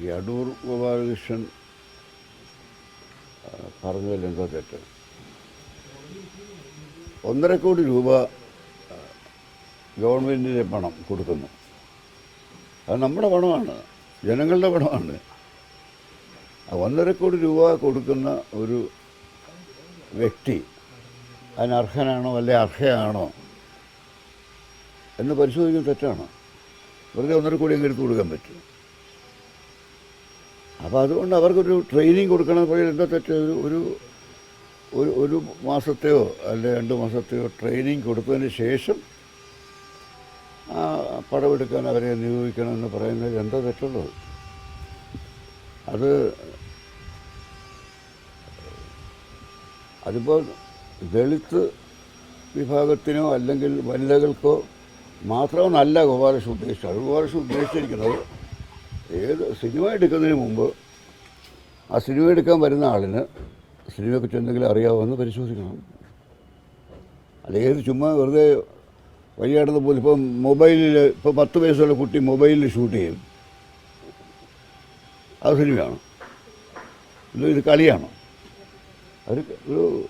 ഈ അടൂർ ഗോപാലകൃഷ്ണൻ പറഞ്ഞതിൽ എന്തോ തെറ്റ്. ഒന്നര കോടി രൂപ ഗവൺമെന്റിന്റെ പണം കൊടുക്കുന്നു. അത് നമ്മുടെ പണമാണ് ജനങ്ങളുടെ പണമാണ്. ആ ഒന്നര കോടി രൂപ കൊടുക്കുന്ന ഒരു വ്യക്തി അതിനർഹനാണോ അല്ലെ അർഹയാണോ എന്ന് പരിശോധിക്കുന്നത് തെറ്റാണ്. വെറുതെ ഒന്നര കോടി അങ്ങ് എടുത്ത് കൊടുക്കാൻ പറ്റും അപ്പോൾ അതുകൊണ്ട് അവർക്കൊരു ട്രെയിനിങ് കൊടുക്കണം പറയുന്നത് എന്താ തെറ്റ്? ഒരു ഒരു ഒരു മാസത്തെയോ അല്ലെ രണ്ട് മാസത്തെയോ ട്രെയിനിങ് കൊടുത്തതിന് ശേഷം ആ പടമെടുക്കാൻ അവരെ നിയോഗിക്കണം എന്ന് പറയുന്നത് എന്താ തെറ്റുള്ളത്? അത് അതിപ്പോൾ ദളിത് വിഭാഗത്തിനോ അല്ലെങ്കിൽ വനിതകൾക്കോ മാത്രമെന്നല്ല ഗോപാലകൃഷ്ണൻ ഉദ്ദേശിച്ചത്. ഗോപാലകൃഷ്ണൻ ഉദ്ദേശിച്ചിരിക്കുന്നത് ഏത് സിനിമ എടുക്കുന്നതിന് മുമ്പ് ആ സിനിമ എടുക്കാൻ വരുന്ന ആളിന് സിനിമയെക്കുറിച്ച് എന്തെങ്കിലും അറിയാമോ എന്ന് പരിശോധിക്കണം. അല്ലെങ്കിൽ ഏത് ചുമ്മാ വെറുതെ വഴിയാടുന്ന പോലെ ഇപ്പം മൊബൈലിൽ ഇപ്പോൾ പത്ത് വയസ്സുള്ള കുട്ടി മൊബൈലിൽ ഷൂട്ട് ചെയ്യും. അത് സിനിമയാണ്? ഇത് ഇത് കളിയാണോ? ഒരു ഒരു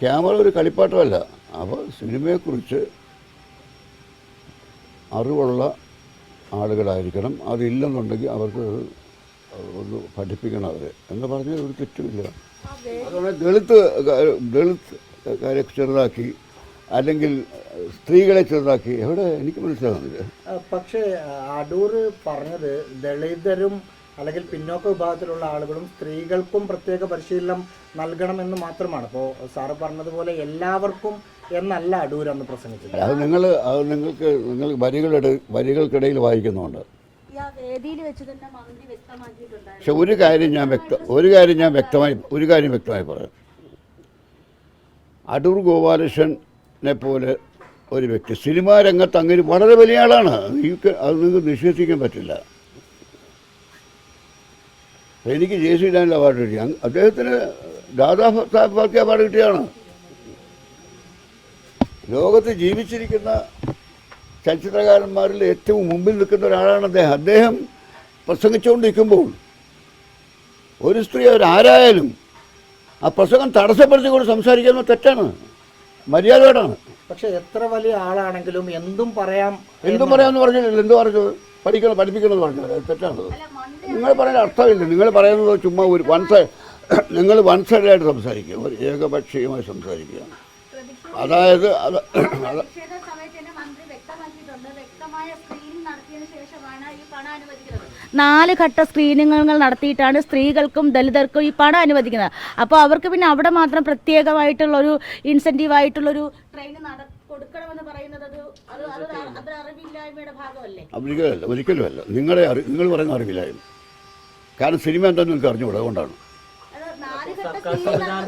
ക്യാമറ ഒരു കളിപ്പാട്ടമല്ല. അപ്പോൾ സിനിമയെക്കുറിച്ച് അറിവുള്ള ആളുകളായിരിക്കണം. അതില്ലെന്നുണ്ടെങ്കിൽ അവർക്ക് ഒന്ന് പഠിപ്പിക്കണം അവരെ. എന്ന് പറഞ്ഞാൽ ഒരു തെറ്റുമില്ല. അതുകൊണ്ട് ദളിത് ദളിത് കാര്യം ചെറുതാക്കി അല്ലെങ്കിൽ സ്ത്രീകളെ ചെറുതാക്കി. എവിടെ? എനിക്ക് മനസ്സിലാകുന്നില്ല പക്ഷേ അടൂർ പറഞ്ഞത് ദളിതരും അല്ലെങ്കിൽ പിന്നോക്ക വിഭാഗത്തിലുള്ള ആളുകളും സ്ത്രീകൾക്കും പ്രത്യേക പരിശീലനം നൽകണമെന്ന് മാത്രമാണ്. അപ്പോൾ സാറ് പറഞ്ഞതുപോലെ എല്ലാവർക്കും എന്നല്ല അടൂർ അന്ന് പ്രസംഗിച്ചത്. അത് നിങ്ങൾ അത് നിങ്ങൾക്ക് നിങ്ങൾ വരികളുടെ വരികൾക്കിടയിൽ വായിക്കുന്നുണ്ട്. പക്ഷെ ഒരു കാര്യം ഞാൻ വ്യക്ത ഒരു കാര്യം ഞാൻ വ്യക്തമായി ഒരു കാര്യം വ്യക്തമായി പറയാം. അടൂർ ഗോപാലകൃഷ്ണനെ പോലെ ഒരു വ്യക്തി സിനിമാ രംഗത്ത് അങ്ങനെ വളരെ വലിയ ആളാണ്. നിങ്ങൾക്ക് അത് നിങ്ങൾക്ക് നിഷേധിക്കാൻ പറ്റില്ല. എനിക്ക് ജെ സി ഡാനിൽ അവാർഡ് കിട്ടി. അദ്ദേഹത്തിന് ദാദാ സാഹിബ് ഫാൽക്കെ അവാർഡ് കിട്ടിയാണ് ലോകത്ത് ജീവിച്ചിരിക്കുന്ന ചലച്ചിത്രകാരന്മാരിൽ ഏറ്റവും മുമ്പിൽ നിൽക്കുന്ന ഒരാളാണ് അദ്ദേഹം. അദ്ദേഹം പ്രസംഗിച്ചുകൊണ്ടിരിക്കുമ്പോൾ ഒരു സ്ത്രീ അവരാരായാലും ആ പ്രസംഗം തടസ്സപ്പെടുത്തിക്കൊണ്ട് സംസാരിക്കുന്നത് തെറ്റാണ്. മര്യാദയോടാണ് പക്ഷെ എത്ര വലിയ ആളാണെങ്കിലും എന്തും പറയാം എന്തും പറയാമെന്ന് പറഞ്ഞില്ല എന്ത് പറഞ്ഞു പഠിക്കണം പഠിപ്പിക്കണം എന്ന് പറഞ്ഞത് അത് തെറ്റാണ് അല്ല നിങ്ങൾ പറയുന്ന അർത്ഥമില്ല. നിങ്ങൾ പറയുന്നത് ചുമ്മാ ഒരു വൺ സൈഡ് നിങ്ങൾ വൺ സൈഡായിട്ട് സംസാരിക്കുക. ഒരു ഏകപക്ഷീയമായി സംസാരിക്കുക. അതായത് അത് നാല് ഘട്ട സ്ക്രീനിങ്ങുകൾ നടത്തിയിട്ടാണ് സ്ത്രീകൾക്കും ദലിതർക്കും ഈ പണം അനുവദിക്കുന്നത്. അപ്പോൾ അവർക്ക് പിന്നെ അവിടെ മാത്രം പ്രത്യേകമായിട്ടുള്ളൊരു ഇൻസെന്റീവ് ആയിട്ടുള്ളൊരു ട്രെയിൻ നട കൊടുക്കണമെന്ന് പറയുന്നത് അത് അത് അറിവില്ലായ്മയുടെ ഭാഗമല്ലേ? ഒരിക്കലല്ല ഒരിക്കലുമല്ല. നിങ്ങളെ അറി നിങ്ങൾ പറയുന്ന അറിവില്ലായ്മ. കാരണം സിനിമ എന്താണെന്ന് നിങ്ങൾക്ക് അറിഞ്ഞുകൂടാ? അതുകൊണ്ടാണ്.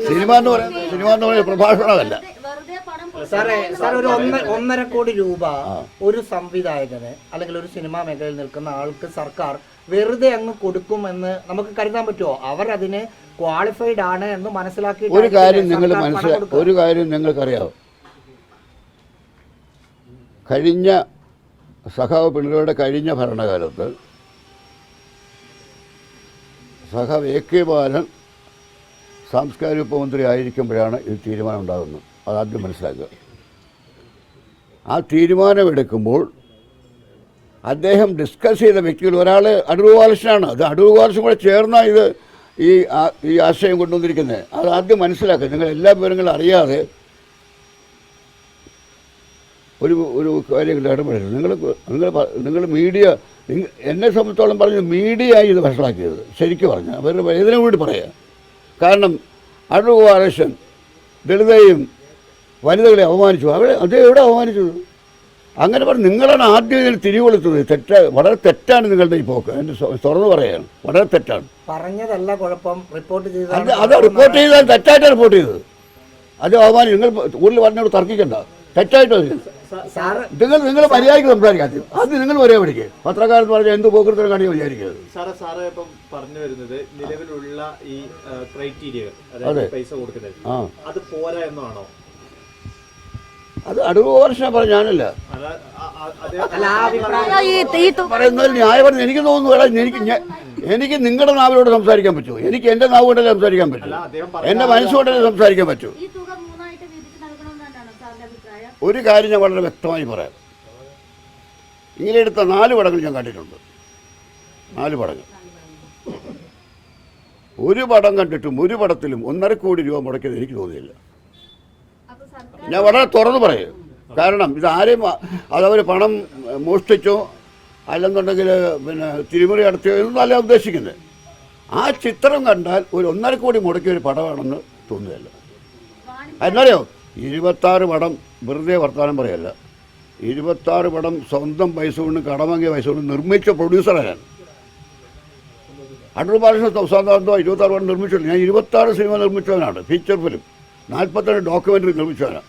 സിനിമ എന്ന് പറയുന്നത് സിനിമ എന്ന് പറയുന്നത് പ്രഭാഷണമല്ല. സാറേ സാർ ഒരു ഒന്ന ഒന്നര കോടി രൂപ ഒരു സംവിധായകന് അല്ലെങ്കിൽ ഒരു സിനിമാ മേഖലയിൽ നിൽക്കുന്ന ആൾക്ക് സർക്കാർ വെറുതെ അങ്ങ് കൊടുക്കുമെന്ന് നമുക്ക് കരുതാൻ പറ്റുമോ? അവർ അതിന് ക്വാളിഫൈഡ് ആണ് എന്ന് മനസ്സിലാക്കി ഒരു കാര്യം നിങ്ങൾ മനസ്സിലാ ഒരു കാര്യം നിങ്ങൾക്കറിയാം കഴിഞ്ഞ സഖാവ് പിണറായിയുടെ കഴിഞ്ഞ ഭരണകാലത്ത് സഖാവ് എ കെ ബാലൻ സാംസ്കാരിക ഉപമന്ത്രി ആയിരിക്കുമ്പോഴാണ് ഈ തീരുമാനം ഉണ്ടാകുന്നത്. അതാദ്യം മനസ്സിലാക്കുക. ആ തീരുമാനമെടുക്കുമ്പോൾ അദ്ദേഹം ഡിസ്കസ് ചെയ്ത വ്യക്തികൾ ഒരാൾ അടൂർ അത് അടൂർ ബാലകൃഷ്ണൻ കൂടെ ചേർന്ന ഇത് ഈ ഈ ആശയം കൊണ്ടുവന്നിരിക്കുന്നത് അത് ആദ്യം മനസ്സിലാക്കുക. നിങ്ങൾ എല്ലാ വിവരങ്ങളും അറിയാതെ ഒരു ഒരു കാര്യങ്ങളിൽ ഇടപെടരുത്. നിങ്ങൾ നിങ്ങൾ നിങ്ങൾ മീഡിയ എന്നെ സംബന്ധിച്ചോളം പറഞ്ഞു മീഡിയ ഇത് വഷളാക്കിയത്. ശരിക്കും പറഞ്ഞു. അവരുടെ വേദന കൂടി പറയാം. കാരണം അടൂർ ബാലകൃഷ്ണൻ ദളിതയും വനിതകളെ അപമാനിച്ചു. അവിടെ അത് എവിടെ അപമാനിച്ചു? അങ്ങനെ പറഞ്ഞ് നിങ്ങളാണ് ആദ്യം ഇതിന് തിരികൊളുത്തത്. തെറ്റ വളരെ തെറ്റാണ് നിങ്ങളുടെ ഈ പോക്ക്. എന്റെ തുറന്നു പറയാണ്. വളരെ തെറ്റാണ്. പറഞ്ഞതല്ല കുഴപ്പം. റിപ്പോർട്ട് അത് ചെയ്ത അത് റിപ്പോർട്ട് ചെയ്താൽ തെറ്റായിട്ടാണ് റിപ്പോർട്ട് ചെയ്തത്. അത് അവമാനം നിങ്ങൾ കൂടുതൽ പറഞ്ഞോട് തർക്കിക്കണ്ട. തെറ്റായിട്ട് നിങ്ങൾ നിങ്ങൾ മര്യാദയ്ക്ക് സംസാരിക്കാത്ത അത് നിങ്ങൾ ഒരേ പഠിക്കുക പത്രക്കാരെന്ന് പറഞ്ഞാൽ എന്ത് പോക്കൃത്തരം കാണിക്കാൻ വിചാരിക്കുന്നത് സാറേ സാറ് ഇപ്പം പറഞ്ഞു വരുന്നത് നിലവിലുള്ള ഈ ക്രൈറ്റീരിയ അതായത് പൈസ കൊടുക്കുന്നത് അത് പോരാ എന്നാണോ? അത് അടുവ വർഷം പറഞ്ഞാണല്ല പറയുന്നതിൽ ന്യായപരം എനിക്ക് തോന്നുന്നു എടാ എനിക്ക് എനിക്ക് നിങ്ങളുടെ നാവിലൂടെ സംസാരിക്കാൻ പറ്റൂ. എനിക്ക് എന്റെ നാവ് കൊണ്ടല്ലേ സംസാരിക്കാൻ പറ്റൂ. അല്ല, അദ്ദേഹം എന്റെ മനസ്സുകൊണ്ടല്ലേ സംസാരിക്കാൻ പറ്റൂ. ഒരു കാര്യം ഞാൻ വളരെ വ്യക്തമായി പറയാം. ഇങ്ങനെ എടുത്ത നാല് പടങ്ങൾ ഞാൻ കണ്ടിട്ടുണ്ട്. നാല് പടങ്ങൾ. ഒരു പടം കണ്ടിട്ടും ഒരു പടത്തിലും ഒന്നര കോടി രൂപ മുടക്കിയത് എനിക്ക് തോന്നിയില്ല. ഞാൻ വളരെ തുറന്നു പറയും. കാരണം ഇത് ആരെയും അതവർ പണം മോഷ്ടിച്ചോ അല്ലെന്നുണ്ടെങ്കിൽ പിന്നെ തിരിമറി നടത്തിയോ എന്നൊന്നും അല്ല ഉദ്ദേശിക്കുന്നത്. ആ ചിത്രം കണ്ടാൽ ഒരു ഒന്നര കോടി മുടക്കിയ ഒരു പടമാണെന്ന് തോന്നുകയല്ല. എന്നറിയോ ഇരുപത്താറ് പടം വെറുതെ വർത്തമാനം പറയല്ല. ഇരുപത്താറ് പടം സ്വന്തം പൈസ കൊണ്ട് കടം വാങ്ങിയ പൈസ കൊണ്ട് നിർമ്മിച്ച പ്രൊഡ്യൂസറാണ് അടൂർ ബാലകൃഷ്ണൻ സംസ്ഥാനത്തോ ഇരുപത്താറ് പടം നിർമ്മിച്ചിട്ടുണ്ട്. ഞാൻ ഇരുപത്താറ് സിനിമ നിർമ്മിച്ചവനാണ് ഫീച്ചർ ഫിലിം നാൽപ്പത്തേഴ് ഡോക്യുമെന്ററി നിർമ്മിച്ചവനാണ്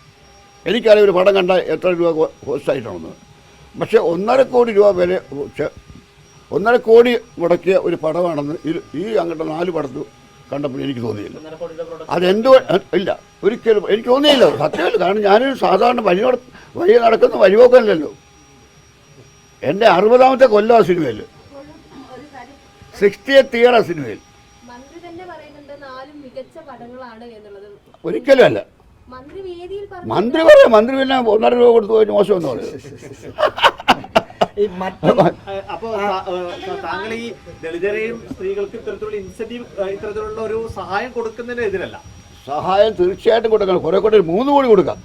എനിക്കറിയാം ഒരു പടം കണ്ടാൽ എത്ര രൂപ ഹോസ്റ്റായിട്ടാണെന്ന് പക്ഷേ ഒന്നര കോടി രൂപ വരെ ഒന്നര കോടി മുടക്കിയ ഒരു പടമാണെന്ന് ഇത് ഈ അങ്ങോട്ട് നാല് പടത്ത് കണ്ടപ്പോൾ എനിക്ക് തോന്നിയില്ല. അതെന്തോ ഇല്ല. ഒരിക്കലും എനിക്ക് തോന്നിയില്ല. സത്യമല്ല കാരണം ഞാനൊരു സാധാരണ വഴി നട വഴി നടക്കുന്ന വഴിപോക്കല്ലല്ലോ എന്റെ അറുപതാമത്തെ കൊല്ലം ആ സിനിമയിൽ സിക്സ്റ്റിയത്ത് ഇയർ ആ സിനിമയിൽ മന്ത്രി തന്നെ പറയുന്നുണ്ട് നാലും മികച്ച പടങ്ങളാണ് എന്നുള്ളത് ഒരിക്കലും അല്ല മന്ത്രി പറഞ്ഞു മന്ത്രി പറയാം. മന്ത്രി പിന്നെ ഒന്നര രൂപ കൊടുത്തു പോയിട്ട് മോശമെന്ന് പറയും. ഈ മറ്റ് ഏഹ് അപ്പോ താങ്കൾ ഈ ദളിതരെയും സ്ത്രീകൾക്ക് ഇത്തരത്തിലുള്ള ഇൻസെന്റീവ് ഇത്തരത്തിലുള്ള ഒരു സഹായം കൊടുക്കുന്നതിന് എതിരല്ല. സഹായം തീർച്ചയായിട്ടും കൊടുക്കണം. കുറെ കൂടെ മൂന്ന് കോടി കൊടുക്കാം.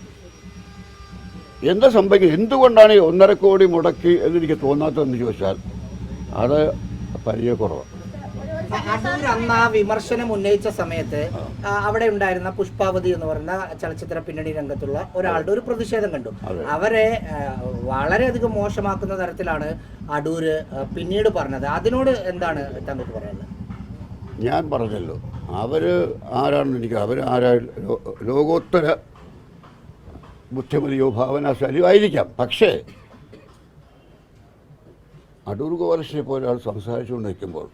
എന്താ സംഭവിക്കുന്നത്? എന്തുകൊണ്ടാണ് ഈ ഒന്നര കോടി മുടക്കി എന്നെനിക്ക് തോന്നാത്തതെന്ന് ചോദിച്ചാൽ അത് പരിചയക്കുറവ് അടൂർ അന്ന് ആ വിമർശനം ഉന്നയിച്ച സമയത്ത് അവിടെ ഉണ്ടായിരുന്ന പുഷ്പാവതി എന്ന് പറയുന്ന ചലച്ചിത്ര പിന്നണി രംഗത്തുള്ള ഒരാളുടെ ഒരു പ്രതിഷേധം കണ്ടു. അവരെ വളരെയധികം മോശമാക്കുന്ന തരത്തിലാണ് അടൂര് പിന്നീട് പറഞ്ഞത്. അതിനോട് എന്താണ് താങ്കൾക്ക് പറയാനുള്ളത്? ഞാൻ പറഞ്ഞല്ലോ. അവർ ആരാണെന്ന് എനിക്ക് അവർ ആരാ ലോകോത്തര ബുദ്ധിമതിയോ ഭാവനാശാലിയോ ആയിരിക്കാം. പക്ഷേ അടൂർ ഗോപാലകൃഷ്ണനെ പോലെ ഒരാൾ സംസാരിച്ചുകൊണ്ട് നിൽക്കുമ്പോൾ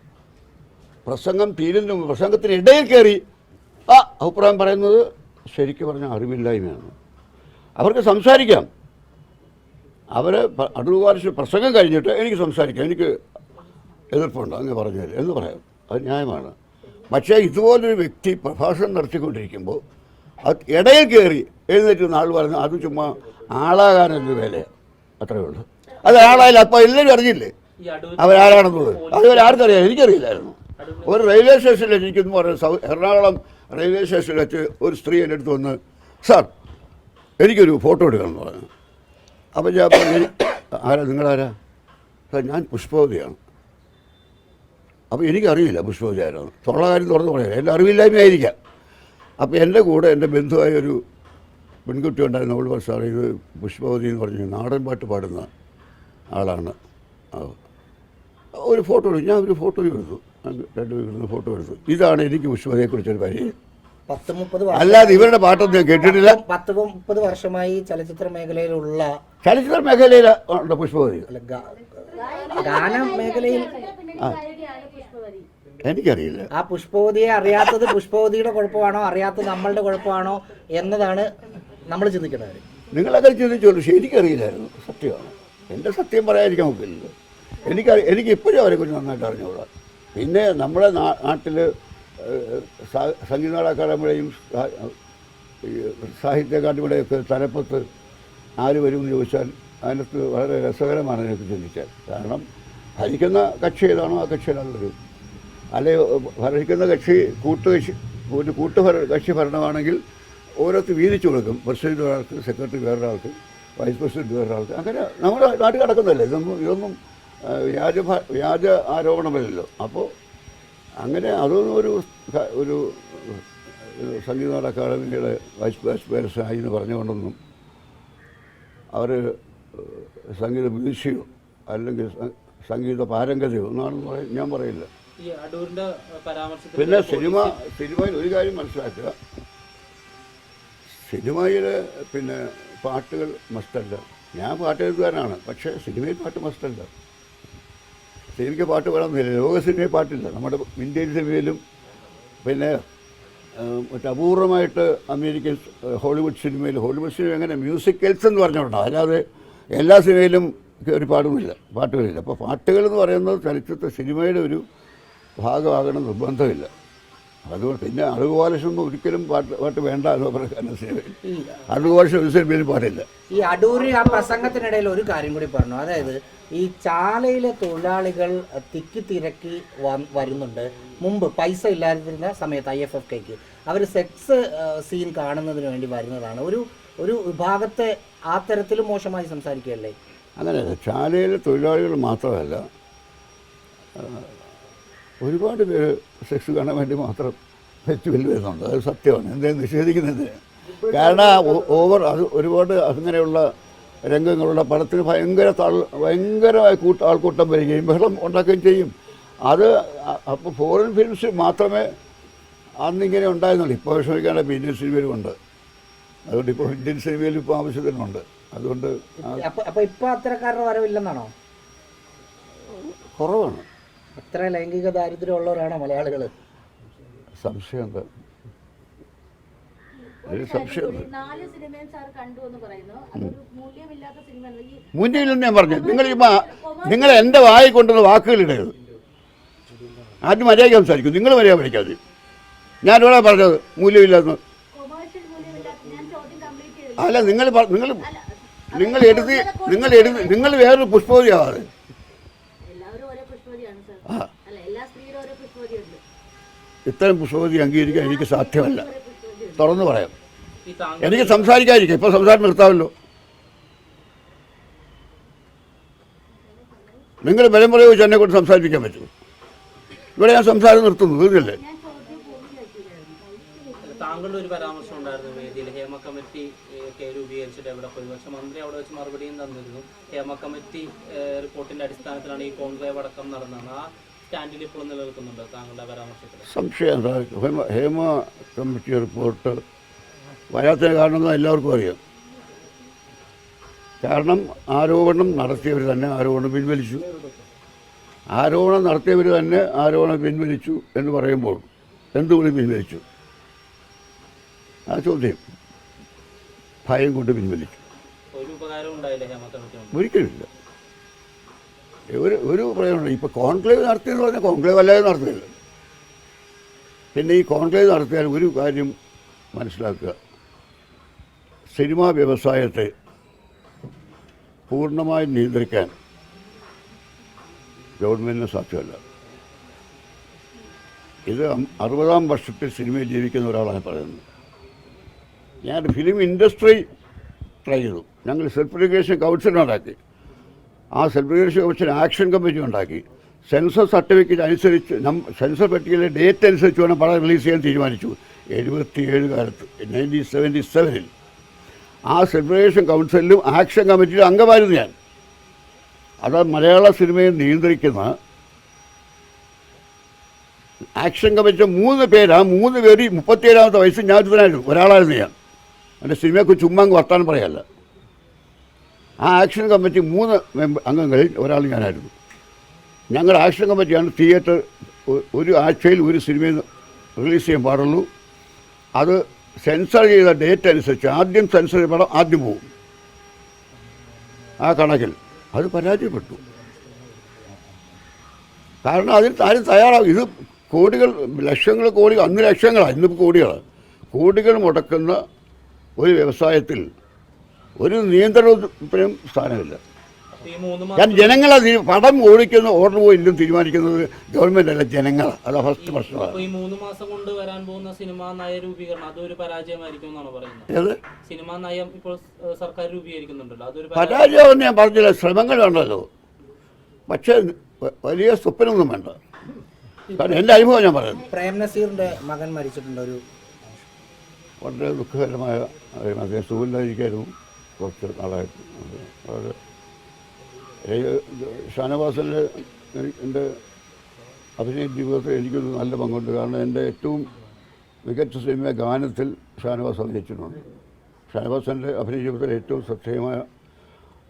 പ്രസംഗം തീരുന്ന മുമ്പ് പ്രസംഗത്തിന് ഇടയിൽ കയറി ആ അഭിപ്രായം പറയുന്നത് ശരിക്കും പറഞ്ഞാൽ അറിവില്ലായ്മയാണ്. അവർക്ക് സംസാരിക്കാം. അവർ അടുവാർഷ പ്രസംഗം കഴിഞ്ഞിട്ട് എനിക്ക് സംസാരിക്കാം. എനിക്ക് എതിർപ്പുണ്ട് അങ്ങ് പറഞ്ഞാൽ എന്ന് പറയാം. അത് ന്യായമാണ്. പക്ഷേ ഇതുപോലൊരു വ്യക്തി പ്രഭാഷണം നടത്തിക്കൊണ്ടിരിക്കുമ്പോൾ അത് ഇടയിൽ കയറി എഴുന്നേറ്റ് നാൾ പറഞ്ഞു അത് ചുമ്മാ ആളാകാനൊരു വേലയാണ് അത്രയേ ഉള്ളൂ. അത് ആളായാലും അപ്പോൾ എല്ലാവരും അറിഞ്ഞില്ലേ? അവരാരാണെന്നുള്ളത്. അതുവരെ ആർക്കറിയാം? എനിക്കറിയില്ലായിരുന്നു. ഒരു റെയിൽവേ സ്റ്റേഷനിൽ എനിക്കെന്ന് പറഞ്ഞ എറണാകുളം റെയിൽവേ സ്റ്റേഷനിൽ വെച്ച് ഒരു സ്ത്രീ എന്റെ അടുത്ത് വന്ന് സാർ എനിക്കൊരു ഫോട്ടോ എടുക്കണം എന്ന് പറഞ്ഞു. അപ്പോൾ ഞാൻ പറഞ്ഞു ആരാ? നിങ്ങളാരാ? സാർ ഞാൻ പുഷ്പവതിയാണ്. അപ്പോൾ എനിക്കറിയില്ല പുഷ്പവതി ആരാണ് തുള്ള കാര്യം തുറന്ന് പറയാം. എന്റെ അറിവില്ലായ്മയായിരിക്കാം. അപ്പോൾ എന്റെ കൂടെ എന്റെ ബന്ധുവായ ഒരു പെൺകുട്ടി ഉണ്ടായിരുന്നു. അവൾ പറഞ്ഞു സാറേ ഇത് പുഷ്പവതി എന്ന് പറഞ്ഞു നാടൻ പാട്ട് പാടുന്ന ആളാണ്. ഒരു ഫോട്ടോ എടുത്തു. ഞാൻ ഒരു ഫോട്ടോ എടുത്തു. രണ്ടുപേരും ഫോട്ടോ എടുത്തു. ഇതാണ് എനിക്ക് പുഷ്പവതിയെക്കുറിച്ചൊരു പരിചയം പത്ത് മുപ്പത് വർഷം അല്ലാതെ ഇവരുടെ പാട്ടൊന്നും ഞാൻ കേട്ടിട്ടില്ല. പത്ത് മുപ്പത് വർഷമായി ചലച്ചിത്ര മേഖലയിലുള്ള ചലച്ചിത്ര മേഖലയിൽ ഉണ്ട് പുഷ്പവതി. ഗാന മേഖലയിൽ എനിക്കറിയില്ല. ആ പുഷ്പവതിയെ അറിയാത്തത് പുഷ്പവതിയുടെ കുഴപ്പമാണോ അറിയാത്തത് നമ്മളുടെ കുഴപ്പമാണോ എന്നതാണ് നമ്മൾ ചിന്തിക്കുന്നത് നിങ്ങളൊക്കെ ചിന്തിച്ചോളൂ. പക്ഷെ എനിക്കറിയില്ലായിരുന്നു സത്യമാണ്. എന്റെ സത്യം പറയാതിരിക്കാൻ നോക്കില്ലല്ലോ എനിക്ക് എനിക്ക് ഇപ്പോഴും അവരെക്കുറിച്ച് നന്നായിട്ട് അറിഞ്ഞുകൂടാ. പിന്നെ നമ്മുടെ നാട്ടിൽ സംഗീത അക്കാദമിയുടെയും സാഹിത്യ അക്കാദമിയുടെയൊക്കെ തലപ്പത്ത് ആര് വരുമെന്ന് ചോദിച്ചാൽ അതിനകത്ത് വളരെ രസകരമാണ് എനിക്ക് ചിന്തിച്ചാൽ. കാരണം ഭരിക്കുന്ന കക്ഷി ഏതാണോ ആ കക്ഷിയിലാണ് വരും അല്ലെ ഭരിക്കുന്ന കക്ഷി കൂട്ടുകക്ഷി ഒരു കൂട്ടുഭര കക്ഷി ഭരണമാണെങ്കിൽ ഓരോരുത്തർ വീതിച്ചു കൊടുക്കും. പ്രസിഡന്റ് ഒരാൾക്ക് സെക്രട്ടറി വേറൊരാൾക്ക് വൈസ് പ്രസിഡന്റ് വേറൊരാൾക്ക്. അങ്ങനെ നമ്മുടെ നാട്ടിൽ കിടക്കുന്നതല്ലേ ഇതൊന്നും ഇതൊന്നും വ്യാജ വ്യാജ ആരോപണമല്ലല്ലോ. അപ്പോൾ അങ്ങനെ അതൊന്നും ഒരു ഒരു ഒരു സംഗീത നാട അക്കാദമിയുടെ വൈസ് വൈസ് പേരസായി എന്ന് പറഞ്ഞുകൊണ്ടൊന്നും അവർ സംഗീത വീഴ്ചയോ അല്ലെങ്കിൽ സംഗീത പാരംഗതയോ എന്നാണെന്ന് പറയും ഞാൻ പറയില്ല. പിന്നെ സിനിമ സിനിമയിൽ ഒരു കാര്യം മനസ്സിലാക്കുക. സിനിമയിൽ പിന്നെ പാട്ടുകൾ മസ്റ്റല്ല ഞാൻ പാട്ട് എഴുതുകാരനാണ് പക്ഷേ സിനിമയിൽ പാട്ട് മസ്റ്റല്ല സിനിമയ്ക്ക് പാട്ട് വേണമെന്നില്ല ലോക സിനിമയിൽ പാട്ടില്ല. നമ്മുടെ ഇന്ത്യൻ സിനിമയിലും പിന്നെ മറ്റേ അപൂർവമായിട്ട് അമേരിക്കൻ ഹോളിവുഡ് സിനിമയിൽ ഹോളിവുഡ് സിനിമ എങ്ങനെ മ്യൂസിക്കൽസ് എന്ന് പറഞ്ഞുകൊണ്ടാണ്. അല്ലാതെ എല്ലാ സിനിമയിലും കയറി പാടുമില്ല പാട്ടുകളില്ല. അപ്പോൾ പാട്ടുകൾ എന്ന് പറയുന്നത് ചലച്ചിത്ര സിനിമയുടെ ഒരു ഭാഗമാകണം നിർബന്ധമില്ല. അതുകൊണ്ട് പിന്നെ അറുകുപാലശൊന്നും ഒരിക്കലും പാട്ട് പാട്ട് വേണ്ട എന്ന് പറയുന്ന സിനിമയിൽ അറുകുപാലശം ഒരു സിനിമയിലും പാടില്ല. ഈ അടൂരി ആ പ്രസംഗത്തിനിടയിൽ ഒരു കാര്യം കൂടി പറഞ്ഞു. അതായത് ഈ ചാലയിലെ തൊഴിലാളികൾ തിക്കി തിരക്കി വരുന്നുണ്ട്. മുമ്പ് പൈസ ഇല്ലാതിരുന്ന സമയത്ത് ഐ എഫ് എഫ് കെക്ക്. അവർ സെക്സ് സീൻ കാണുന്നതിന് വേണ്ടി വരുന്നതാണ്. ഒരു ഒരു വിഭാഗത്തെ ആ തരത്തിൽ മോശമായി സംസാരിക്കുകയല്ലേ? അങ്ങനെയല്ല. ചാലയിലെ തൊഴിലാളികൾ മാത്രമല്ല ഒരുപാട് പേര് സെക്സ് കാണാൻ വേണ്ടി മാത്രം ഫെസ്റ്റിവൽ വരുന്നുണ്ട്. അത് സത്യമാണ്. എന്തേ നിഷേധിക്കുന്നത് കാരണം ഓവർ അത് ഒരുപാട് അങ്ങനെയുള്ള രംഗങ്ങളുള്ള പടത്തിന് ഭയങ്കര തൾ ഭയങ്കരമായ കൂട്ട ആൾക്കൂട്ടം വരികയും ബഹളം ഉണ്ടാക്കുകയും ചെയ്യും. അത് അപ്പോൾ ഫോറിൻ ഫിലിംസ് മാത്രമേ അന്നിങ്ങനെ ഉണ്ടായിരുന്നുള്ളൂ. ഇപ്പോൾ വിഷമിക്കാണ്ട് ഇന്ത്യൻ സിനിമയിലും ഉണ്ട്. അതുകൊണ്ട് ഇപ്പോൾ ഇന്ത്യൻ സിനിമയിലും ഇപ്പോൾ ആവശ്യത്തിനുണ്ട്. അതുകൊണ്ട് അപ്പോൾ ഇപ്പോൾ അത്തരക്കാരുടെ വരവില്ലെന്നാണോ? കുറവാണ്. അത്ര ലൈംഗിക ദാരിദ്ര്യം ഉള്ളവരാണോ മലയാളികൾ സംശയം. എന്താ ഒരു നാല് സിനിമയും സാർ കണ്ടു പറയുന്നു. അതൊരു മൂല്യമില്ലാത്ത സിനിമ ഈ ഞാൻ പറഞ്ഞു. നിങ്ങൾ നിങ്ങൾ എന്റെ വായി കൊണ്ടുവന്ന വാക്കുകളിടരുത്. ആദ്യം മര്യാദ സംസാരിക്കും നിങ്ങൾ മര്യാദ പഠിക്കാതെ ഞാനിവിടെ പറഞ്ഞത് മൂല്യമില്ലെന്ന്. മൂല്യമില്ലാത്ത ഞാൻ ചോദ്യം കംപ്ലീറ്റ് ചെയ്തു. അല്ല നിങ്ങൾ നിങ്ങൾ നിങ്ങൾ എടുത്ത് നിങ്ങൾ എടുത്ത് നിങ്ങൾ വേറൊരു പുഷ്പവതിയാവാതെ ഇത്തരം പുഷ്പവതി അംഗീകരിക്കാൻ എനിക്ക് സാധ്യമല്ല. തുറന്നു പറയാം. എനിക്ക് സംസാരിക്കാതിരിക്കാം. ഇപ്പോൾ സംസാരം നിർത്താമല്ലോ. നിങ്ങൾ ബലം പ്രയോഗിച്ച് എന്നെ കൊണ്ട് സംസാരിപ്പിക്കാൻ പറ്റുമോ? ഇവിടെ ഞാൻ സംസാരം നിർത്തുന്നു. പൂർത്തിയാക്കിയില്ലായിരുന്നു താങ്കളുടെ ഒരു പരാമർശം ഉണ്ടായിരുന്നു വേദിയിൽ ഹേമ കമ്മിറ്റി ഏഹ്, ഒക്കെ അവിടെ പോയി. പക്ഷെ മന്ത്രി അവിടെ വെച്ച് മറുപടിയും തന്നിരുന്നു. ഹേമ കമ്മിറ്റി റിപ്പോർട്ടിന്റെ അടിസ്ഥാനത്തിലാണ് ഈ കോൺക്ലേവ് അടക്കം നടന്നത്. ആ സ്റ്റാൻഡിൽ ഇപ്പോഴും നിലനിൽക്കുന്നുണ്ട് താങ്കളുടെ പരാമർശത്തിൽ? സംശയം ഹേമ കമ്മിറ്റി റിപ്പോർട്ട് വരാത്തതിന് കാരണം എല്ലാവർക്കും അറിയാം. കാരണം ആരോപണം നടത്തിയവർ തന്നെ ആരോപണം പിൻവലിച്ചു. ആരോപണം നടത്തിയവർ തന്നെ ആരോപണം പിൻവലിച്ചു എന്ന് പറയുമ്പോൾ എന്തുകൊണ്ട് പിൻവലിച്ചു? ആ ചോദ്യം. ഭയം കൊണ്ട് പിൻവലിക്കും ഒരിക്കലുമില്ല. ഒരു ഒരു പ്രയോജനം ഇപ്പോൾ കോൺക്ലേവ് നടത്തിയെന്ന് പറഞ്ഞാൽ കോൺക്ലേവ് അല്ലാതെ നടത്തില്ല. പിന്നെ ഈ കോൺക്ലേവ് നടത്തിയാൽ ഒരു കാര്യം മനസ്സിലാക്കുക. സിനിമാ വ്യവസായത്തെ പൂർണമായി നിയന്ത്രിക്കാൻ ഗവൺമെന്റിന് സാധ്യമല്ല. ഇത് അറുപതാം വർഷത്തിൽ സിനിമയിൽ ജീവിക്കുന്ന ഒരാളാണ് പറയുന്നത്. ഞാൻ ഫിലിം ഇൻഡസ്ട്രി ട്രൈ ചെയ്തു. ഞങ്ങൾ സെൽഫ് കൗൺസിൽ ഉണ്ടാക്കി. ആ സെൽഫ് കൗൺസിൽ ആക്ഷൻ കമ്മിറ്റി ഉണ്ടാക്കി. സെൻസർ സർട്ടിഫിക്കറ്റ് അനുസരിച്ച് നം സെൻസർ പട്ടികയിലെ ഡേറ്റ് അനുസരിച്ച് വേണം പടം റിലീസ് ചെയ്യാൻ തീരുമാനിച്ചു. എഴുപത്തിയേഴ് കാലത്ത് നയന്റീൻ സെവന്റി സെവനിൽ ആ സെലിബ്രേഷൻ കൗൺസിലും ആക്ഷൻ കമ്മിറ്റിയിലും അംഗമായിരുന്നു ഞാൻ. അത് മലയാള സിനിമയെ നിയന്ത്രിക്കുന്ന ആക്ഷൻ കമ്മിറ്റി മൂന്ന് പേര് ആ മൂന്ന് പേര് മുപ്പത്തിയേഴാമത്തെ വയസ്സിൽ ഞാൻ ഒരുത്തനായിരുന്നു ഒരാളായിരുന്നു ഞാൻ. എന്റെ സിനിമയെക്കുറിച്ച് ചുമ്മാ അങ്ങ് വർത്താനം പറയല്ല. ആ ആക്ഷൻ കമ്മിറ്റി മൂന്ന് അംഗങ്ങളിൽ ഒരാൾ ഞാനായിരുന്നു. ഞങ്ങളുടെ ആക്ഷൻ കമ്മിറ്റിയാണ് തിയേറ്റർ ഒരു ആഴ്ചയിൽ ഒരു സിനിമ റിലീസ് ചെയ്യാൻ പാടുള്ളൂ. അത് സെൻസർ ചെയ്ത ഡേറ്റ് അനുസരിച്ച് ആദ്യം സെൻസർ ചെയ്ത പടം ആദ്യം പോകും ആ കണക്കിൽ. അത് പരാജയപ്പെട്ടു. കാരണം അതിന് ആരും തയ്യാറാകും ഇത് കോടികൾ ലക്ഷങ്ങൾ കോടികൾ അന്ന് ലക്ഷങ്ങളാണ് ഇന്നിപ്പോൾ കോടികളാണ് കോടികൾ മുടക്കുന്ന ഒരു വ്യവസായത്തിൽ ഒരു നിയന്ത്രണത്തിനും സ്ഥാനമില്ല. അപ്പൊ ഈ മൂന്ന് ഞാൻ മാസം ജനങ്ങളെ പടം ഓടിക്കുന്ന ഓർഡർ പോയി ഇല്ലും തീരുമാനിക്കുന്നത് ഗവൺമെന്റ് അല്ല ജനങ്ങളാണ് അത് ഫസ്റ്റ് പ്രശ്നമാണ് ഈ മൂന്ന് മാസം കൊണ്ട് വരാൻ പോകുന്ന സിനിമാ നയ രൂപീകരണം അതൊരു പരാജയമായിരിക്കും എന്നാണ് പറയുന്നത്? സിനിമാ നയം ഇപ്പോൾ സർക്കാർ രൂപീകരിക്കുന്നുണ്ടല്ലോ അതൊരു പരാജയം. ഞാൻ പറഞ്ഞില്ല ശ്രമങ്ങൾ വേണ്ടല്ലോ. പക്ഷേ വലിയ സ്വപ്നമൊന്നും വേണ്ട. കാരണം എന്റെ അനുഭവം ഞാൻ പറയുന്നു പ്രേം നസീറിന്റെ മകൻ മരിച്ചിട്ടുണ്ട് ഒരു വളരെ ദുഃഖകരമായ. അദ്ദേഹം സുഖമില്ലാതിരിക്കായിരുന്നു. കുറച്ച് നാളായിട്ട്. ഷാനവാസന്റെ എന്റെ അഭിനയ ജീവിതത്തിൽ എനിക്കൊരു നല്ല പങ്കുണ്ട്. കാരണം എന്റെ ഏറ്റവും മികച്ച സിനിമ ഗാനത്തിൽ ഷാനവാസ് അഭിനയിച്ചിട്ടുണ്ട്. ഷാനവാസന്റെ അഭിനയ ജീവിതത്തിൽ ഏറ്റവും ശ്രദ്ധേയമായ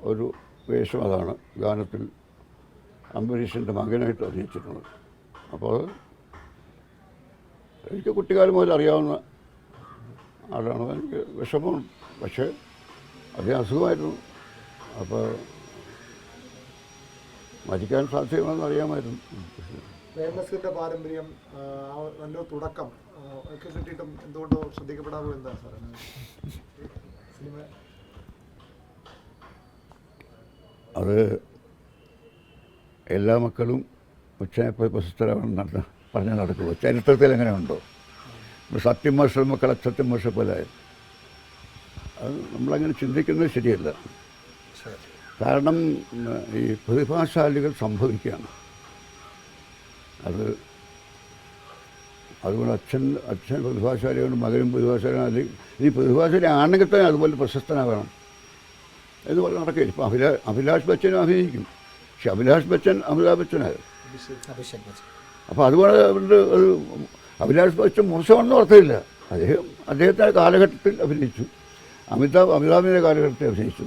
ഒരു വേഷം അതാണ് ഗാനത്തിൽ അംബരീഷിന്റെ മകനായിട്ട് അഭിനയിച്ചിട്ടുണ്ട് അപ്പോൾ എനിക്ക് കുട്ടിക്കാലം മുതൽ അറിയാവുന്ന ആളാണ് എനിക്ക് വിഷമം. പക്ഷേ അതിന് അസുഖമായിരുന്നു. അപ്പോൾ മരിക്കാൻ സാധ്യമാണെന്ന് അറിയാമായിരുന്നു. ഫേമസിന്റെ പാരമ്പര്യം നല്ലൊരു തുടക്കം ഒക്കെ കിട്ടിയിട്ടും എന്തുകൊണ്ടോ ശ്രദ്ധിക്കപ്പെടാമോ എന്താ സാറേ? സിനിമ അത് എല്ലാ മക്കളും ഉച്ചനെപ്പോയി പ്രശസ്തരാവണം നടന്ന പറഞ്ഞ് നടക്കുമോ ചരിത്രത്തിൽ എങ്ങനെ ഉണ്ടോ സത്യം അസത്യം മാഷ പോലെ ആയത് അത് നമ്മളങ്ങനെ ചിന്തിക്കുന്നത് ശരിയല്ല. കാരണം ഈ പ്രതിഭാശാലികൾ സംഭവിക്കുകയാണ്. അത് അതുകൊണ്ട് അച്ഛൻ അച്ഛൻ പ്രതിഭാശാലിയാണ് മകനും പ്രതിഭാശാലിയാണ്. അല്ലെങ്കിൽ ഈ പ്രതിഭാശാലി ആണെങ്കിൽ തന്നെ അതുപോലെ പ്രശസ്തനാകണം എന്ന് പറഞ്ഞ് നടക്കില്ല. ഇപ്പം അഭിലാ അഭിലാഷ് ബച്ചനും അഭിനയിക്കും. പക്ഷെ അഭിലാഷ് ബച്ചൻ അമിതാഭ് ബച്ചനായിരുന്നു അപ്പോൾ അതുപോലെ അവരുടെ ഒരു അഭിലാഷ് ബച്ചൻ മോശമാണെന്ന് അർത്ഥമില്ല അദ്ദേഹം അദ്ദേഹത്തിന്റെ കാലഘട്ടത്തിൽ അഭിനയിച്ചു. അമിതാഭ് അമിതാഭിന്റെ കാലഘട്ടത്തിൽ അഭിനയിച്ചു.